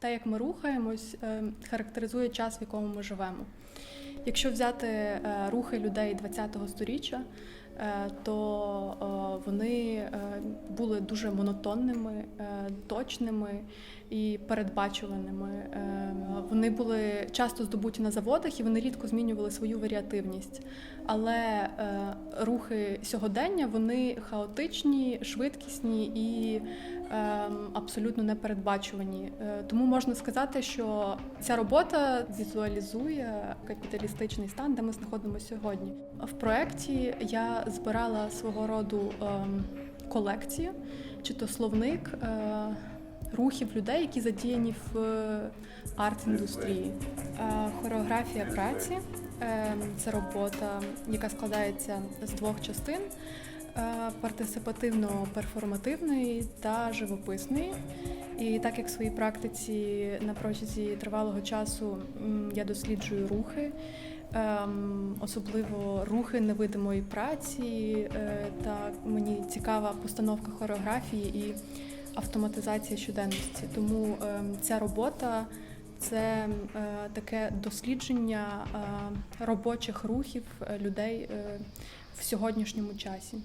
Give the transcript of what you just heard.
те, як ми рухаємось, е, характеризує час, в якому ми живемо. Якщо взяти е, рухи людей ХХ століття, е, то вони були дуже монотонними, точними і передбачуваними. Вони були часто здобуті на заводах і вони рідко змінювали свою варіативність. Але рухи сьогодення вони хаотичні, швидкісні і абсолютно непередбачувані. Е, Тому можна сказати, що ця робота візуалізує капіталістичний стан, де ми знаходимося сьогодні. В проєкті я збирала свого роду ем, колекцію, чи то словник е, рухів людей, які задіяні в арт-індустрії. Е, Хореографія праці е, це робота, яка складається з двох частин е, партисипативно-перформативної та живописної. І так як в своїй практиці на протязі тривалого часу я досліджую рухи, ем, особливо рухи невидимої праці, е, та мені цікава постановка хореографії і автоматизація щоденності. Тому ем, ця робота це е, таке дослідження е, робочих рухів людей в сьогоднішньому часі.